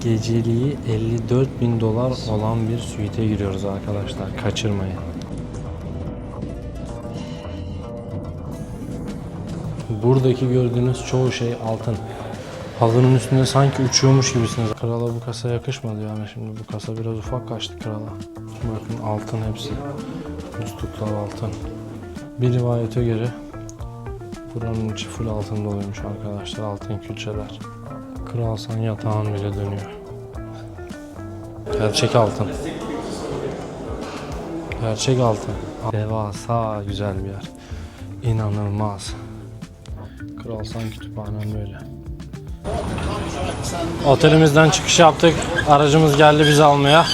Geceliği 54 bin dolar olan bir suite giriyoruz arkadaşlar. Kaçırmayın. Buradaki gördüğünüz çoğu şey altın. Halının üstünde sanki uçuyormuş gibisiniz. Krala bu kasa yakışmadı yani şimdi bu kasa biraz ufak kaçtı krala. Bakın altın hepsi. Musluklar altın. Bir rivayete göre buranın içi full altın doluymuş arkadaşlar. Altın külçeler. Kralsan yatağın bile dönüyor. Gerçek altın. Gerçek altın. Devasa güzel bir yer. İnanılmaz. Kralsan kütüphanem böyle. Otelimizden çıkış yaptık. Aracımız geldi bizi almaya.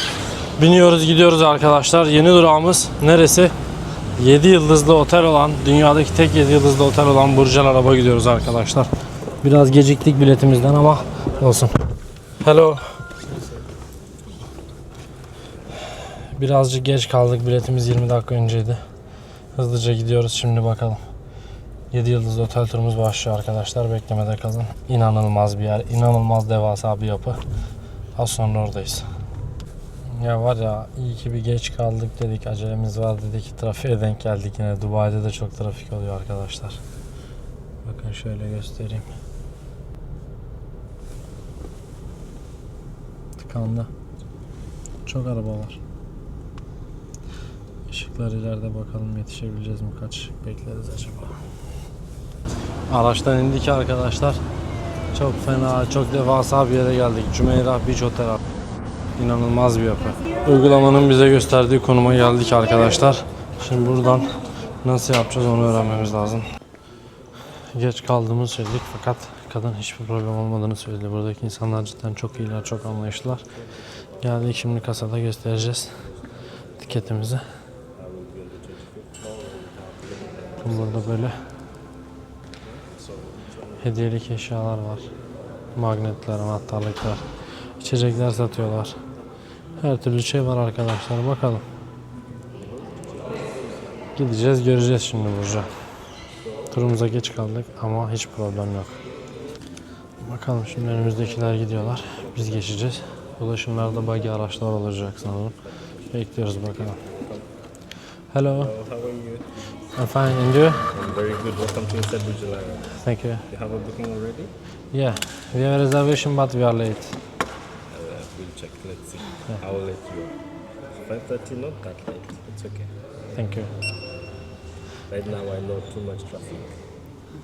Biniyoruz gidiyoruz arkadaşlar. Yeni durağımız neresi? 7 yıldızlı otel olan, dünyadaki tek 7 yıldızlı otel olan Burjel Araba gidiyoruz arkadaşlar. Biraz geciktik biletimizden ama olsun. Hello. Birazcık geç kaldık. Biletimiz 20 dakika önceydi. Hızlıca gidiyoruz şimdi bakalım. 7 yıldızlı otel turumuz başlıyor arkadaşlar. Beklemede kalın. İnanılmaz bir yer. inanılmaz devasa bir yapı. Az sonra oradayız. Ya var ya iyi ki bir geç kaldık dedik. Acelemiz var dedik. Trafiğe denk geldik yine. Dubai'de de çok trafik oluyor arkadaşlar. Bakın şöyle göstereyim. Tıkandı. Çok araba var. Işıklar ileride bakalım yetişebileceğiz mi? Kaç ışık bekleriz acaba? Araçtan indik arkadaşlar. Çok fena, çok devasa bir yere geldik. Cümeyra Beach Hotel. İnanılmaz bir yapı. Uygulamanın bize gösterdiği konuma geldik arkadaşlar. Şimdi buradan nasıl yapacağız onu öğrenmemiz lazım. Geç kaldığımızı söyledik fakat kadın hiçbir problem olmadığını söyledi. Buradaki insanlar cidden çok iyiler, çok anlayışlılar. Geldik şimdi kasada göstereceğiz tiketimizi. Burada böyle hediyelik eşyalar var. Magnetler, anahtarlıklar, içecekler satıyorlar. Her türlü şey var arkadaşlar. Bakalım. Gideceğiz, göreceğiz şimdi Burcu. Turumuza geç kaldık ama hiç problem yok. Bakalım şimdi önümüzdekiler gidiyorlar. Biz geçeceğiz. Ulaşımlarda buggy araçlar olacak sanırım. Bekliyoruz bakalım. Hello, How are you? I'm fine. And you? I'm very good. Welcome to Inside Bujalara. Thank you. You have a booking already? Yeah, we have a reservation but we are late. Uh, we'll check. Let's see. I will let you. Five thirty, not that late. It's okay. Thank you. Right now, I know too much traffic.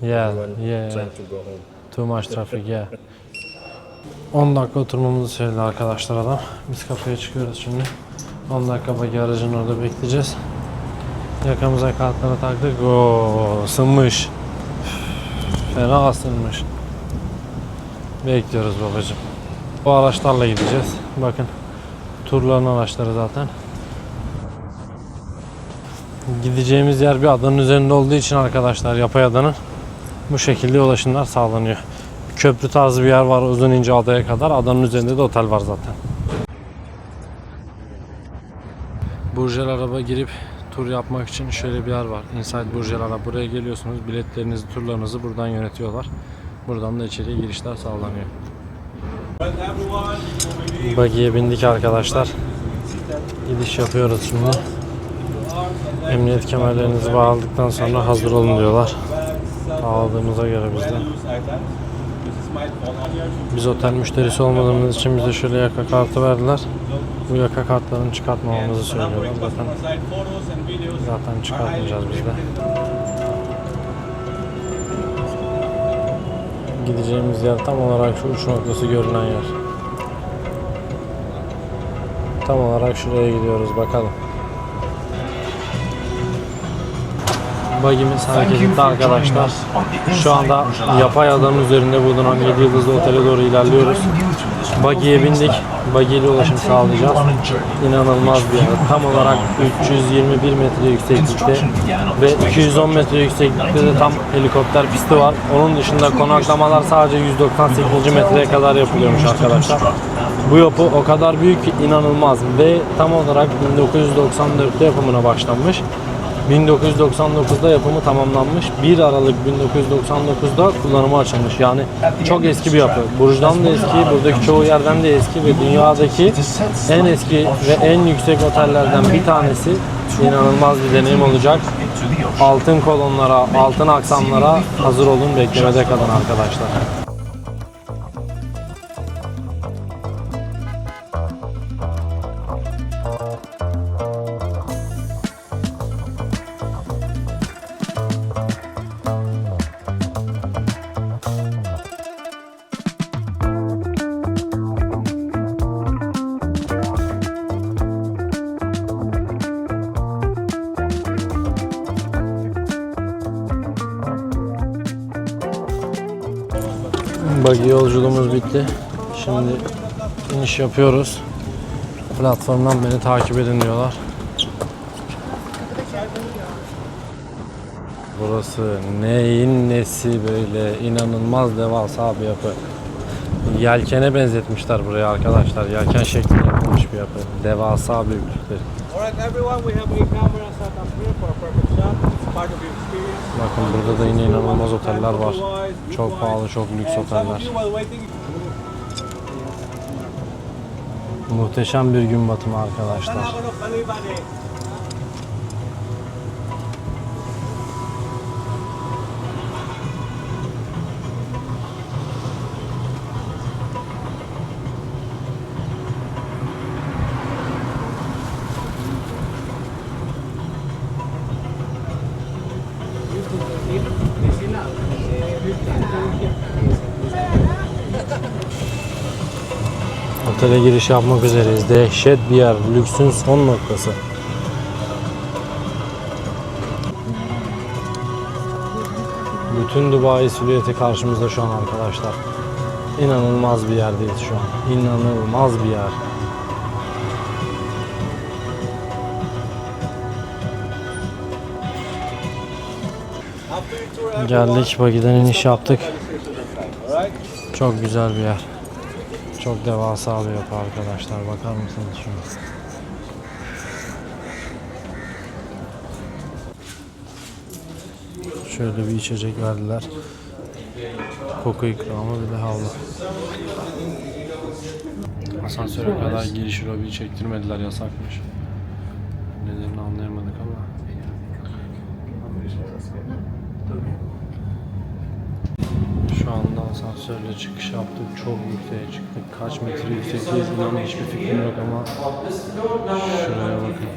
Yeah, Everyone yeah, trying to go home. Too much traffic, yeah. 10 dakika oturmamızı söyledi arkadaşlar adam. Biz kapıya çıkıyoruz şimdi. 10 dakika bagi aracın orada bekleyeceğiz. Yakamıza kartları taktık. Oo, ısınmış. Fena ısınmış. Bekliyoruz babacım. Bu araçlarla gideceğiz. Bakın. Turların araçları zaten. Gideceğimiz yer bir adanın üzerinde olduğu için arkadaşlar yapay adanın bu şekilde ulaşımlar sağlanıyor. Köprü tarzı bir yer var uzun ince adaya kadar. Adanın üzerinde de otel var zaten. Burjel araba girip tur yapmak için şöyle bir yer var. Inside Burjel araba. Buraya geliyorsunuz. Biletlerinizi, turlarınızı buradan yönetiyorlar. Buradan da içeriye girişler sağlanıyor. Buggy'ye bindik arkadaşlar. Gidiş yapıyoruz şimdi. Emniyet kemerlerinizi bağladıktan sonra hazır olun diyorlar. Bağladığımıza göre biz de. Biz otel müşterisi olmadığımız için bize şöyle yaka kartı verdiler. Bu yaka kartlarını çıkartmamamızı söylüyorlar. Zaten, zaten çıkartmayacağız biz de. Gideceğimiz yer tam olarak şu uç noktası görünen yer. Tam olarak şuraya gidiyoruz bakalım. Bagimiz hareket etti arkadaşlar. Şu anda yapay adanın üzerinde bulunan 7 yıldızlı otele doğru ilerliyoruz. Buggy'ye bindik. Buggy ile ulaşım sağlayacağız. İnanılmaz bir yer. Tam olarak 321 metre yükseklikte ve 210 metre yükseklikte de tam helikopter pisti var. Onun dışında konaklamalar sadece 198. metreye kadar yapılıyormuş arkadaşlar. Bu yapı o kadar büyük ki inanılmaz ve tam olarak 1994'te yapımına başlanmış. 1999'da yapımı tamamlanmış. 1 Aralık 1999'da kullanıma açılmış. Yani çok eski bir yapı. Burj'dan da eski, buradaki çoğu yerden de eski ve dünyadaki en eski ve en yüksek otellerden bir tanesi. İnanılmaz bir deneyim olacak. Altın kolonlara, altın aksamlara hazır olun. Beklemede kalın arkadaşlar. Buggy yolculuğumuz bitti. Şimdi iniş yapıyoruz. Platformdan beni takip edin diyorlar. Burası neyin nesi böyle inanılmaz devasa bir yapı. Yelkene benzetmişler burayı arkadaşlar. Yelken şeklinde yapılmış bir yapı. Devasa experience. Bakın burada da yine inanılmaz oteller var. Çok pahalı, çok lüks oteller. Muhteşem bir gün batımı arkadaşlar. Otele giriş yapmak üzereyiz. Dehşet bir yer. Lüksün son noktası. Bütün Dubai silüeti karşımızda şu an arkadaşlar. İnanılmaz bir yerdeyiz şu an. İnanılmaz bir yer. Geldik, bagiden iniş yaptık. Çok güzel bir yer. Çok devasa bir yapı arkadaşlar. Bakar mısınız şuna? Şöyle bir içecek verdiler. Koku ikramı bir de havlu. Asansöre kadar giriş lobi çektirmediler yasakmış. Nedenini anlayamadık ama. Şu anda asansörle çıkış yaptık. Çok yükseğe çıktık. Kaç metre yüksekteyiz inanın hiçbir fikrim yok ama şuraya bakın.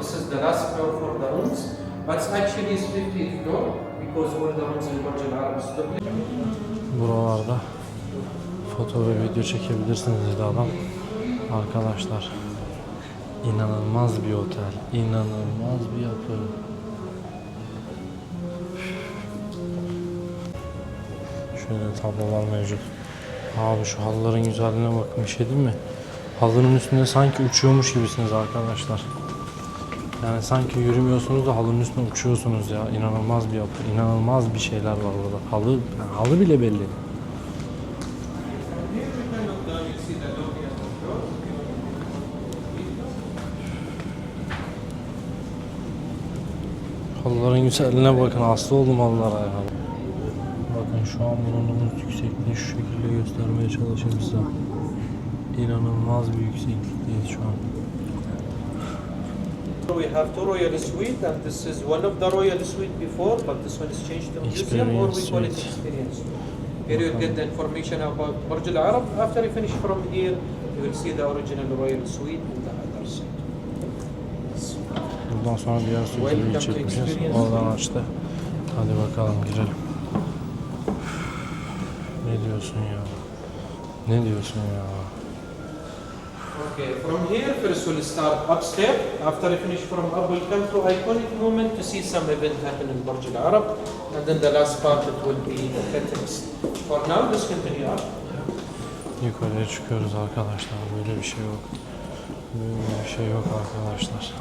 This is the last floor for the rooms, but it's actually is 50th floor because all the rooms in Burj Al Arab is duplicate. Buralarda foto ve video çekebilirsiniz dedi adam. Arkadaşlar inanılmaz bir otel. inanılmaz bir yapı. Şöyle tablolar mevcut. Abi şu halıların güzelliğine bakın bir şey değil mi? Halının üstünde sanki uçuyormuş gibisiniz arkadaşlar. Yani sanki yürümüyorsunuz da halının üstünde uçuyorsunuz ya. İnanılmaz bir yapı, inanılmaz bir şeyler var burada. Halı, yani halı bile belli. Halıların güzelliğine bakın. Hasta oldum halılara ya. Şu an bulunduğumuz yüksekliği şu şekilde göstermeye çalışayım size. İnanılmaz bir yükseklikteyiz şu an. We have two royal suite, and this is one of the royal suite before, but this one is changed to museum, or we call it experience. Here you get the information about Burj Al Arab. After you finish from here, you will see the original royal suite and the other side. Buradan sonra diğer çekmişiz. experience. Oradan açtı. Hadi bakalım girelim. Diyorsun ya? Ne diyorsun ya? Okay, from here, first we'll start upstairs. After you finish from up, we'll come to iconic moment to see some event happen in Burj Al Arab. And then the last part, it will be the curtains. For now, let's continue up. Yukarıya çıkıyoruz arkadaşlar. Böyle bir şey yok. Böyle bir şey yok arkadaşlar.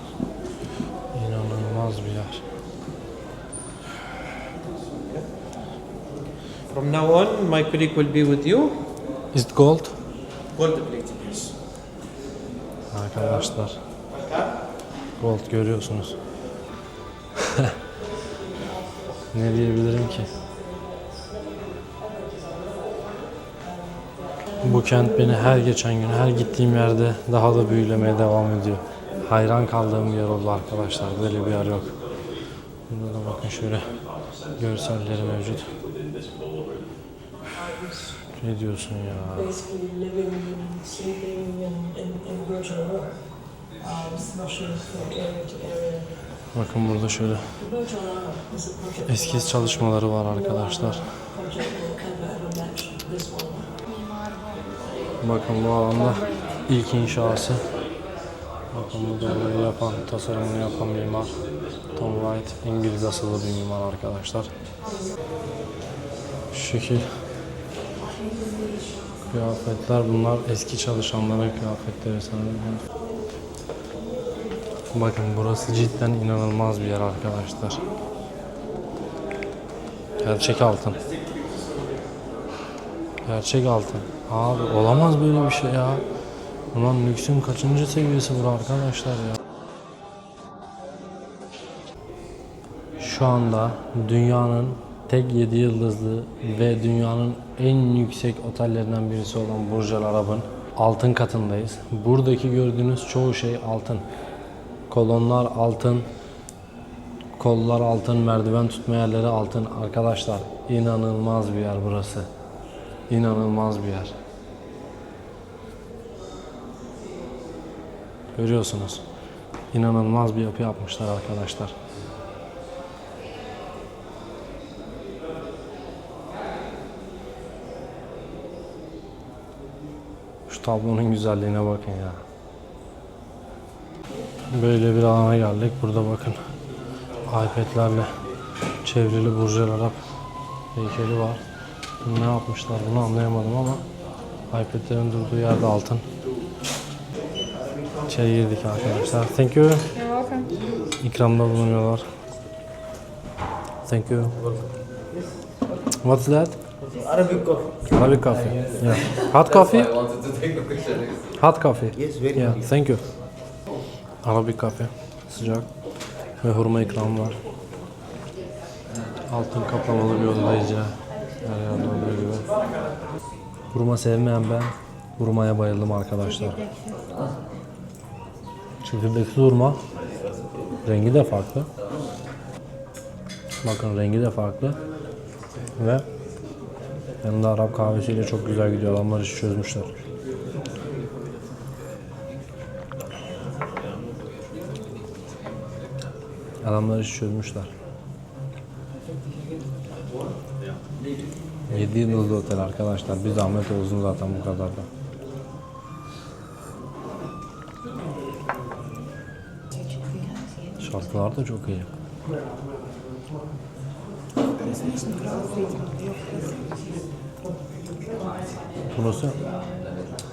İnanılmaz bir yer. From now on, my colleague will be with you. Is it gold? Gold plated, yes. Arkadaşlar. Gold görüyorsunuz. ne diyebilirim ki? Bu kent beni her geçen gün, her gittiğim yerde daha da büyülemeye devam ediyor. Hayran kaldığım bir yer oldu arkadaşlar. Böyle bir yer yok. Burada da bakın şöyle görselleri mevcut. Ne diyorsun ya? basically living and sleeping in, in, in Virgin War, um. Bakın burada şöyle eskiz çalışmaları var arkadaşlar. Bakın bu alanda ilk inşası. Bakın burada burayı yapan, tasarımını yapan mimar Tom White. İngiliz asıllı bir mimar arkadaşlar. Şu şekil kıyafetler bunlar eski çalışanların kıyafetleri sanırım. Bakın burası cidden inanılmaz bir yer arkadaşlar. Gerçek altın. Gerçek altın. Abi olamaz böyle bir şey ya. Ulan lüksün kaçıncı seviyesi bu arkadaşlar ya. Şu anda dünyanın tek 7 yıldızlı ve dünyanın en yüksek otellerinden birisi olan Burj Al Arab'ın altın katındayız. Buradaki gördüğünüz çoğu şey altın. Kolonlar altın, kollar altın, merdiven tutma yerleri altın. Arkadaşlar inanılmaz bir yer burası. İnanılmaz bir yer. Görüyorsunuz. İnanılmaz bir yapı yapmışlar arkadaşlar. Şu tablonun güzelliğine bakın ya. Böyle bir alana geldik. Burada bakın. iPad'lerle çevrili Burj Al Arab heykeli var. Ne yapmışlar bunu anlayamadım ama iPad'lerin durduğu yerde altın. İçeri girdik arkadaşlar. Thank you. İkramda bulunuyorlar. Thank you. What's that? Arabic coffee. Arabic coffee. Yeah. Hot coffee? I wanted to take the picture. Hot coffee. Yes, very Yeah, good. thank you. Arabic kafe. Sıcak. Ve hurma ikramı var. Altın kaplamalı bir odadayız ya. Her yerde olduğu gibi. Hurma sevmeyen ben. Hurmaya bayıldım arkadaşlar. Çekirdeksiz hurma. Rengi de farklı. Bakın rengi de farklı. Ve yanında Arap kahvesiyle çok güzel gidiyor. Adamlar işi çözmüşler. Adamlar işi çözmüşler. 7 yıldızlı otel arkadaşlar. Bir zahmet olsun zaten bu kadar da. Şarkılar da çok iyi. Burası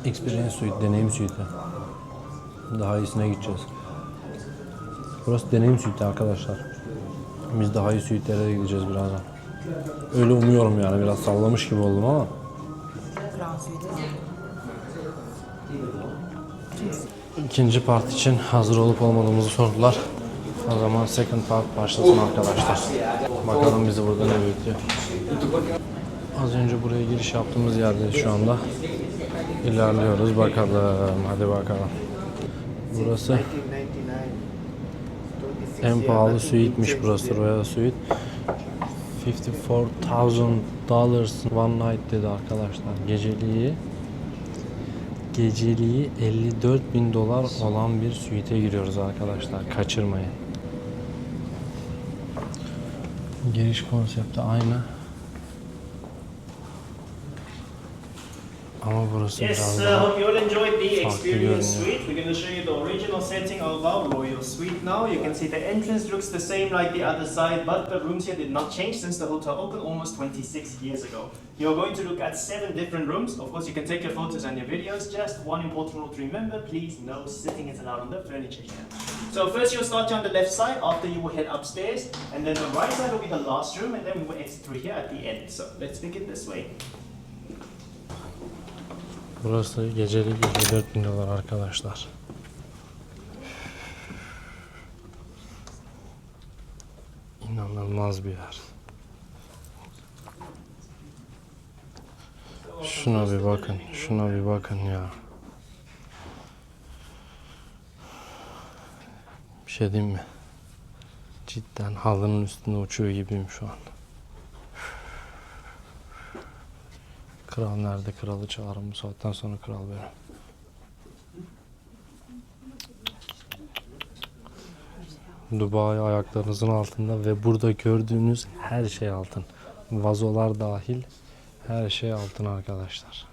Experience Suite, deneyim suite. Daha iyisine gideceğiz. Burası deneyim suite arkadaşlar. Biz daha iyi suite'lere de gideceğiz birazdan. Öyle umuyorum yani biraz sallamış gibi oldum ama. İkinci part için hazır olup olmadığımızı sordular. O zaman second part başlasın arkadaşlar. Bakalım bizi burada ne bekliyor. Az önce buraya giriş yaptığımız yerdeyiz şu anda. İlerliyoruz bakalım. Hadi bakalım. Burası en pahalı suite'miş burası Royal Suite. 54,000 dollars one night dedi arkadaşlar. Geceliği geceliği 54 bin dolar olan bir suite'e giriyoruz arkadaşlar. Kaçırmayın. Giriş konsepti aynı. Ama burası Yes, biraz uh, daha hope you all enjoyed the Farklı experience görünüyor. suite. We're going to show you the original setting of our royal suite now. You can see the entrance looks the same like the other side, but the rooms here did not change since the hotel opened almost 26 years ago. You're going to look at seven different rooms. Of course, you can take your photos and your videos. Just one important rule to remember, please, no sitting is allowed on the furniture here. So first you'll start here on the left side, after you will head upstairs, and then the right side will be the last room, and then we will exit through here at the end. So let's begin this way. Burası gecelik 54 bin dolar arkadaşlar. İnanılmaz bir yer. Şuna bir bakın, şuna bir bakın ya. Bir şey diyeyim mi? Cidden halının üstünde uçuyor gibiyim şu an. Kral nerede? Kralı çağırın bu saatten sonra kral benim. Dubai ayaklarınızın altında ve burada gördüğünüz her şey altın. Vazolar dahil her şey altın arkadaşlar.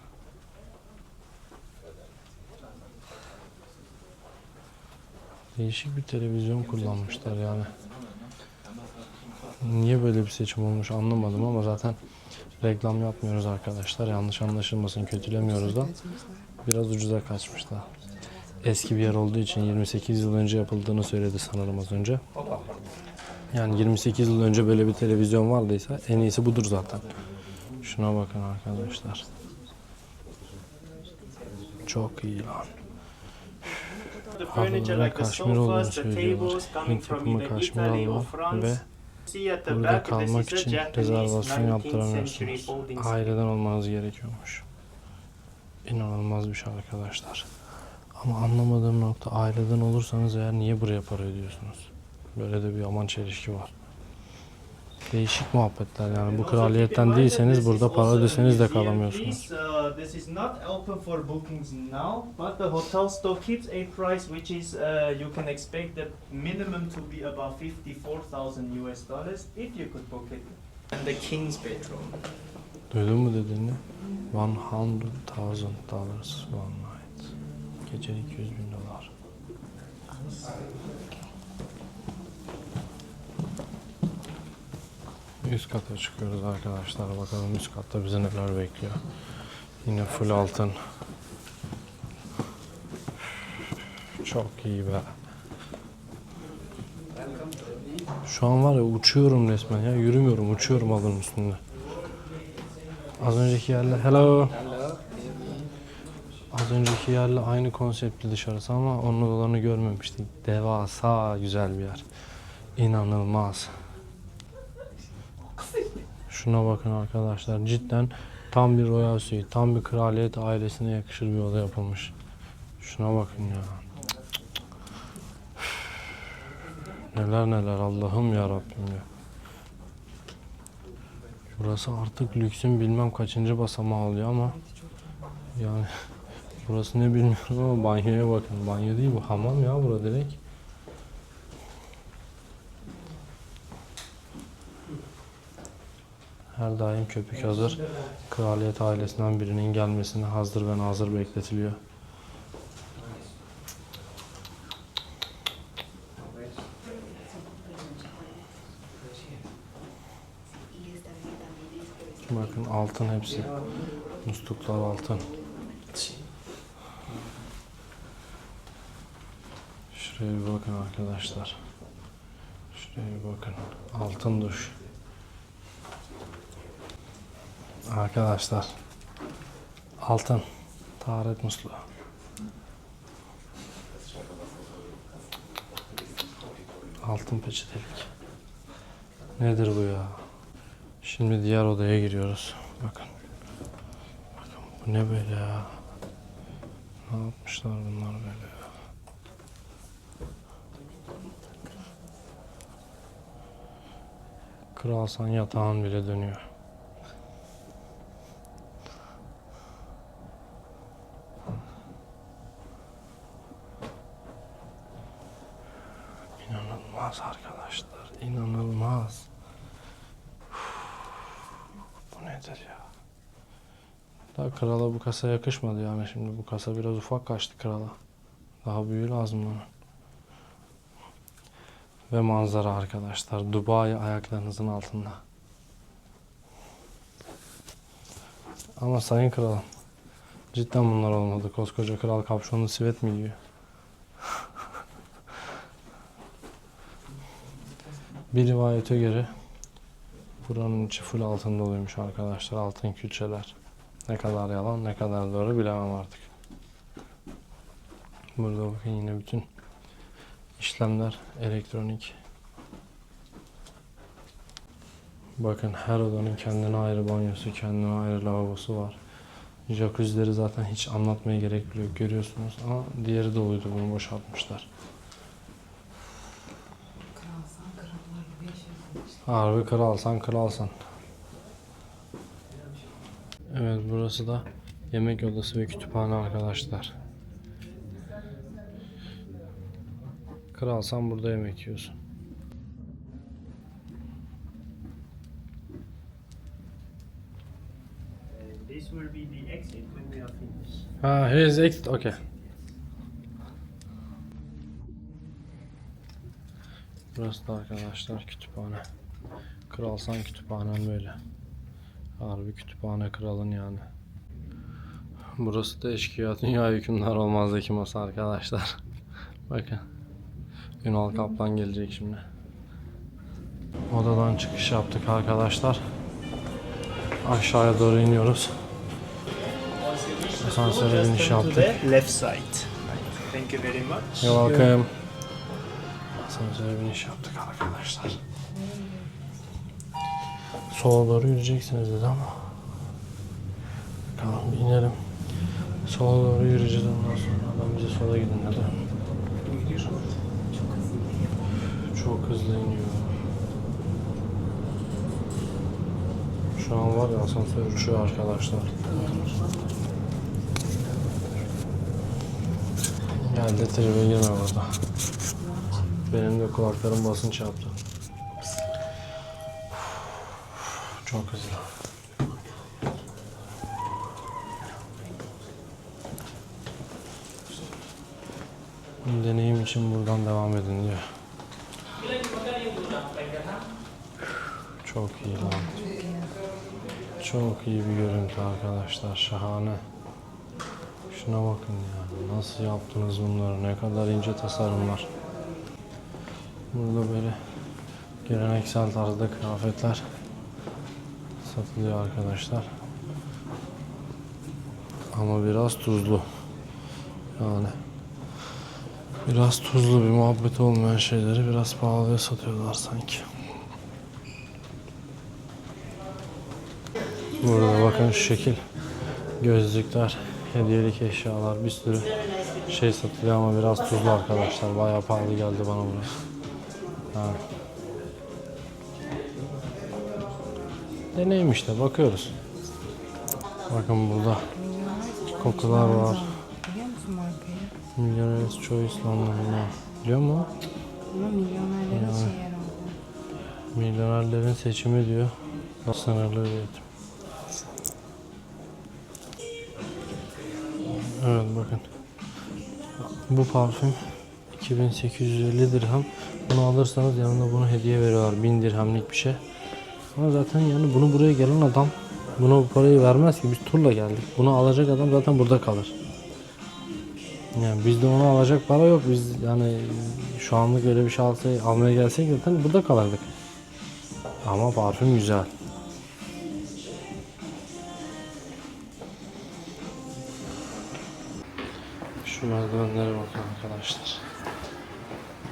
Değişik bir televizyon kullanmışlar yani. Niye böyle bir seçim olmuş anlamadım ama zaten reklam yapmıyoruz arkadaşlar. Yanlış anlaşılmasın kötülemiyoruz da. Biraz ucuza kaçmış da. Eski bir yer olduğu için 28 yıl önce yapıldığını söyledi sanırım az önce. Yani 28 yıl önce böyle bir televizyon vardıysa en iyisi budur zaten. Şuna bakın arkadaşlar. Çok iyi lan. The kaşmir olduğunu söylüyorlar. yapımı either kaşmir France. ve burada kalmak için rezervasyon 19th century yaptıramıyorsunuz. Aileden olmanız gerekiyormuş. İnanılmaz bir şey arkadaşlar. Ama anlamadığım nokta aileden olursanız eğer niye buraya para ödüyorsunuz? Böyle de bir aman çelişki var. Değişik muhabbetler yani bu kraliyetten değilseniz burada para ödeseniz de kalamıyorsunuz. this is not open for bookings now, but the hotel still keeps a price which is uh, you can expect the minimum to be about 54,000 US dollars if you could book it. And the king's bedroom. Duydun mu dediğini? 100,000 dollars one night. Gecelik 100 bin dolar. Üst kata çıkıyoruz arkadaşlar. Bakalım üst katta bizi neler bekliyor. Yine full altın. Çok iyi be. Şu an var ya uçuyorum resmen ya. Yürümüyorum, uçuyorum halının üstünde. Az önceki yerle hello. Az önceki yerle aynı konseptli dışarısı ama onun odalarını görmemiştik. Devasa güzel bir yer. İnanılmaz. Şuna bakın arkadaşlar. Cidden tam bir Royal Suite, tam bir kraliyet ailesine yakışır bir oda yapılmış. Şuna bakın ya. Neler neler Allah'ım ya Rabbim ya. Burası artık lüksün bilmem kaçıncı basamağı oluyor ama yani burası ne bilmiyorum ama banyoya bakın. Banyo değil bu hamam ya burada direkt. Her daim köpük hazır. Kraliyet ailesinden birinin gelmesine hazır ve nazır bekletiliyor. Bakın altın hepsi. Musluklar altın. Şuraya bir bakın arkadaşlar. Şuraya bir bakın. Altın duş. Arkadaşlar. Altın. Taharet musluğu. Altın peçetelik. Nedir bu ya? Şimdi diğer odaya giriyoruz. Bakın. Bakın bu ne böyle ya? Ne yapmışlar bunlar böyle ya? Kralsan yatağın bile dönüyor. İnanılmaz arkadaşlar. İnanılmaz. Bu nedir ya? Daha krala bu kasa yakışmadı yani şimdi bu kasa biraz ufak kaçtı krala. Daha büyüğü lazım bana. Ve manzara arkadaşlar. Dubai ayaklarınızın altında. Ama sayın kralım. Cidden bunlar olmadı. Koskoca kral kapşonlu sivet mi giyiyor? Bir rivayete göre buranın içi full altın doluymuş arkadaşlar. Altın külçeler. Ne kadar yalan ne kadar doğru bilemem artık. Burada bakın yine bütün işlemler elektronik. Bakın her odanın kendine ayrı banyosu, kendine ayrı lavabosu var. Jacuzzileri zaten hiç anlatmaya gerek bile yok görüyorsunuz ama diğeri de uydu bunu boşaltmışlar. Harbi kralsan kralsan. Evet burası da yemek odası ve kütüphane arkadaşlar. Kralsan burada yemek yiyorsun. This will be the exit when we are finished. Ha, here's exit. Okay. Burası da arkadaşlar kütüphane. Kralsan kütüphanen böyle. Harbi kütüphane kralın yani. Burası da eşkıya dünya hükümdar olmazdaki masa arkadaşlar. Bakın. Ünal Kaplan gelecek şimdi. Odadan çıkış yaptık arkadaşlar. Aşağıya doğru iniyoruz. Asansöre to yaptık. left side. Thank you very much. You're welcome. Asansöre biniş yaptık arkadaşlar. Sola doğru yürüyeceksiniz dedi ama. Bir inelim. Sola doğru yürüyeceğiz ondan sonra adam bize sola gidin dedi. Çok hızlı iniyor. Şu an var ya asansör uçuyor arkadaşlar. Geldi tribe girme burada. Benim de kulaklarım basınç yaptı. Çok hızlı. Deneyim için buradan devam edin diyor. Çok iyi lan. Çok iyi bir görüntü arkadaşlar. Şahane. Şuna bakın ya. Nasıl yaptınız bunları? Ne kadar ince tasarımlar. Burada böyle geleneksel tarzda kıyafetler satılıyor arkadaşlar. Ama biraz tuzlu. Yani biraz tuzlu bir muhabbet olmayan şeyleri biraz pahalıya satıyorlar sanki. Burada bakın şu şekil gözlükler, hediyelik eşyalar, bir sürü şey satılıyor ama biraz tuzlu arkadaşlar. Bayağı pahalı geldi bana burası. Ha. Deneyim işte bakıyoruz. Bakın burada kokular var. Biliyor musun markayı? Millionaire's Choice London'da. Biliyor musun? Ama milyonerlerin Yani. şey herhalde. Milyonerlerin seçimi diyor. Sınırlı üretim. Evet bakın. Bu parfüm 2850 dirham. Bunu alırsanız yanında bunu hediye veriyorlar. 1000 dirhemlik bir şey. Ama zaten yani bunu buraya gelen adam buna bu parayı vermez ki. Biz turla geldik. Bunu alacak adam zaten burada kalır. Yani bizde onu alacak para yok. Biz yani şu anlık öyle bir şey alsa, almaya gelsek zaten burada kalırdık. Ama parfüm güzel. Şu merdivenlere bakın arkadaşlar.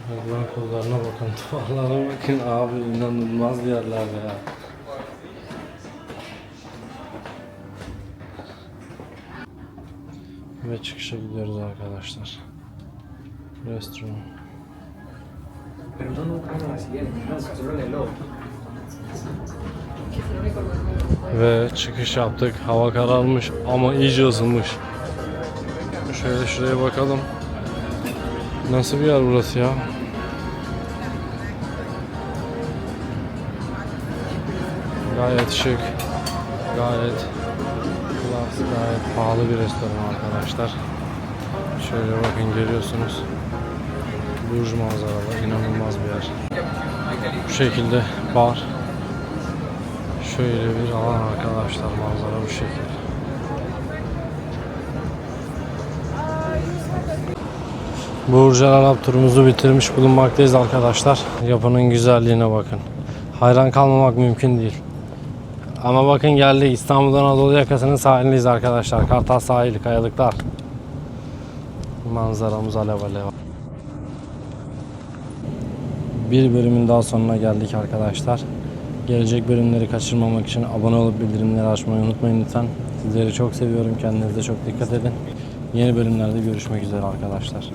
Merdiven kollarına bakın, duvarlara bakın abi inanılmaz yerler ya. Ve çıkışa gidiyoruz arkadaşlar. Restoran. Ve çıkış yaptık. Hava kararmış ama iyice ısınmış. Şöyle şuraya bakalım. Nasıl bir yer burası ya? Gayet şık. Gayet klas, gayet pahalı bir restoran arkadaşlar. Şöyle bakın görüyorsunuz. Burj manzaralı, inanılmaz bir yer. Bu şekilde bar, Şöyle bir alan arkadaşlar manzara bu şekil. Burj Al Arab turumuzu bitirmiş bulunmaktayız arkadaşlar. Yapının güzelliğine bakın. Hayran kalmamak mümkün değil. Ama bakın geldik İstanbul Anadolu yakasının sahilindeyiz arkadaşlar. Kartal sahili, kayalıklar. Manzaramız alev alev. Bir bölümün daha sonuna geldik arkadaşlar. Gelecek bölümleri kaçırmamak için abone olup bildirimleri açmayı unutmayın lütfen. Sizleri çok seviyorum. Kendinize çok dikkat edin. Yeni bölümlerde görüşmek üzere arkadaşlar.